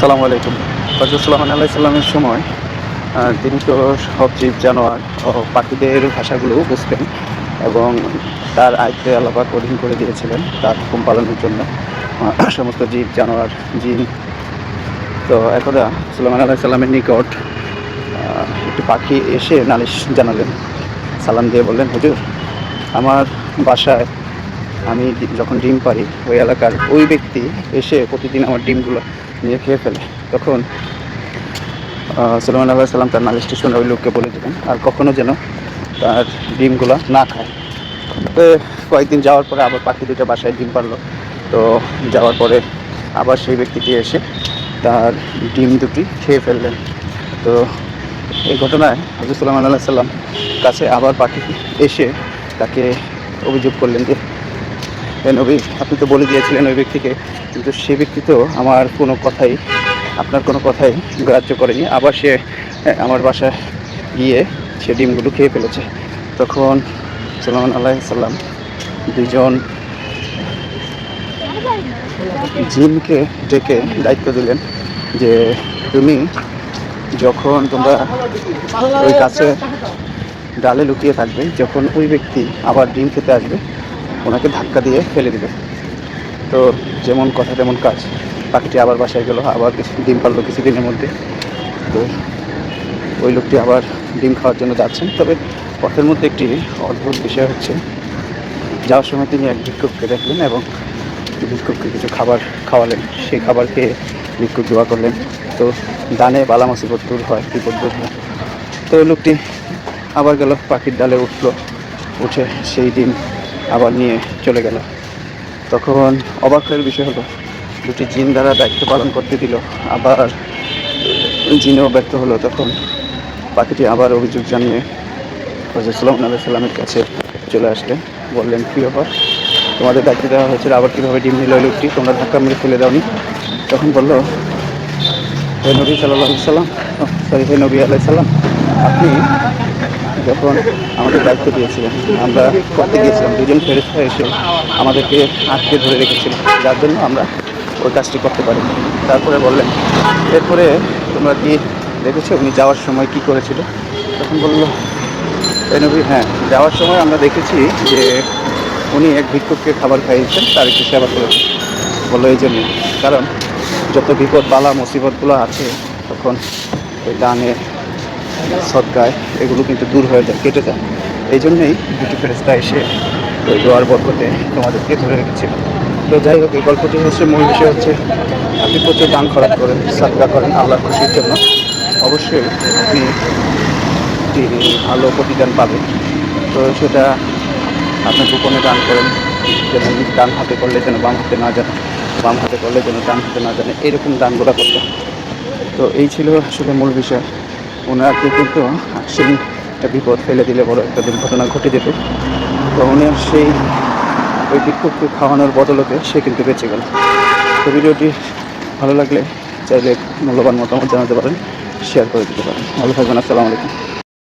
আসসালামু আলাইকুম। হজরতসাল্লাম আল্লাহ সাল্লামের সময় তিনি তো সব জীব জানোয়ার পাখিদের ভাষাগুলো বুঝতেন এবং তার আয়ত্তে আলাপাক অধীন করে দিয়েছিলেন তার হুকুম পালনের জন্য। সমস্ত জীব, জানোয়ার, জিন। তো একদা সুলাইমান আল্লাহ সাল্লামের নিকট একটি পাখি এসে নালিশ জানালেন। সালাম দিয়ে বললেন, হুজুর, আমার বাসায় আমি যখন ডিম পারি, ওই এলাকার ওই ব্যক্তি এসে প্রতিদিন আমার ডিমগুলো নিয়ে খেয়ে ফেলে। তখন সালমান আল্লাহ সাল্লাম তার নালিশটি শুনে ওই লোককে বলে দেবেন আর কখনও যেন তার ডিমগুলো না খায়। তো কয়েকদিন যাওয়ার পরে আবার পাখি দুটো বাসায় ডিম পারল। তো যাওয়ার পরে আবার সেই ব্যক্তিটি এসে তার ডিম দুটি খেয়ে ফেললেন। তো এই ঘটনায় হজরত সাল্লাম আল্লাহ সাল্লাম কাছে আবার পাখি এসে তাকে অভিযোগ করলেন যে "হে নবী, আপনি তো বলে দিয়েছিলেন ওই ব্যক্তিকে, কিন্তু সে ব্যক্তি তো আমার কোনো কথাই, আপনার কোনো কথাই গ্রাহ্য করেনি। আবার সে আমার বাসায় গিয়ে সে ডিমগুলো খেয়ে ফেলেছে। তখন সাল্লাম আল্লাহ সাল্লাম দুজন জিনকে ডেকে দায়িত্ব দিলেন যে, তুমি যখন তোমরা ওই কাছে ডালে লুকিয়ে থাকবে, যখন ওই ব্যক্তি আবার ডিম খেতে আসবে ওনাকে ধাক্কা দিয়ে ফেলে দিবে তো যেমন কথা, তেমন কাজ। পাখিটি আবার বাসায় গেল, আবার কিছু ডিম পারল কিছুদিনের মধ্যে। তো ওই লোকটি আবার ডিম খাওয়ার জন্য যাচ্ছেন। তবে পথের মধ্যে একটি অদ্ভুত বিষয় হচ্ছে, যাওয়ার সময় তিনি এক ভিক্ষুককে দেখলেন এবং ভিক্ষুককে কিছু খাবার খাওয়ালেন। সেই খাবার খেয়ে ভিক্ষুক দোয়া করলেন। তো দানে বালা মুসিবত দূর হয়, বিপদ দূর হয়। তো ওই লোকটি আবার গেল, পাখির ডালে উঠল, উঠে সেই ডিম আবার নিয়ে চলে গেল। তখন অবাক হওয়ার বিষয় হলো, দুটি জিন দ্বারা দায়িত্ব পালন করতে দিল, আবার জিনেও ব্যর্থ হলো। তখন পাখিটি আবার অভিযোগ জানিয়ে হজরত সাল্লাম আল্লাহ সাল্লামের কাছে চলে আসলেন বললেন, কী ব্যাপার? তোমাদের দায়িত্ব দেওয়া হয়েছিল আবার কীভাবে ডিম নিল লোকটি? তোমরা ধাক্কা মেরে ফেলে দাওনি তখন বলল, হে নবী সাল্লাহ সাল্লাম সরি হে নবী আল্লাহ সাল্লাম আপনি যখন আমাদের দায়িত্ব দিয়েছিলেন, আমরা করতে গিয়েছিলাম, দুজন ফেরস্তা এসে আমাদেরকে আটকে ধরে রেখেছিল যার জন্য আমরা ওই কাজটি করতে পারি তারপরে বললেন, এরপরে তোমরা কি দেখেছ? উনি যাওয়ার সময় কি করেছিল? তখন বলল এই নবী হ্যাঁ যাওয়ার সময় আমরা দেখেছি যে উনি এক ভিক্ষুককে খাবার খাইয়েছেন, তার একটু সেবা করেছেন। বলল, এই জন্য কারণ যত বিপদ, বালা, মুসিবতগুলো আছে, তখন ওই দানে সদগায় এগুলো কিন্তু দূর হয়ে যায়, কেটে যায়। এই জন্যই দুটি ফেরেস্তা এসে ওই দোয়ার বরকতে তোমাদেরকে ধরে রেখেছিল। তো যাই হোক, এই গল্পটি হচ্ছে মূল বিষয় হচ্ছে, আপনি প্রচুর দান খরচ করেন, সাদগা করেন আল্লাহর খুশির জন্য। অবশ্যই আপনি একটি ভালো প্রতিদান পাবেন। তো সেটা আপনি গোপনে দান করেন যেন ডান হাতে করলে যেন বাম হাতে না জানে, বাম হাতে করলে যেন ডান হাতে না জানে, এরকম দানগুলো করতে তো এই ছিল আসলে মূল বিষয়। ওনাকে কিন্তু সেই একটা বিপদ ফেলে দিলে বড় একটা দুর্ঘটনা ঘটে যেত। তো উনি সেই ওই বিক্ষোভকে খাওয়ানোর বদলতে সে কিন্তু বেঁচে গেল। তো ভিডিওটি ভালো লাগলে চাইলে মূল্যবান মতামত জানাতে পারেন শেয়ার করে দিতে পারেন। ভালো থাকবেন, আসসালামু আলাইকুম।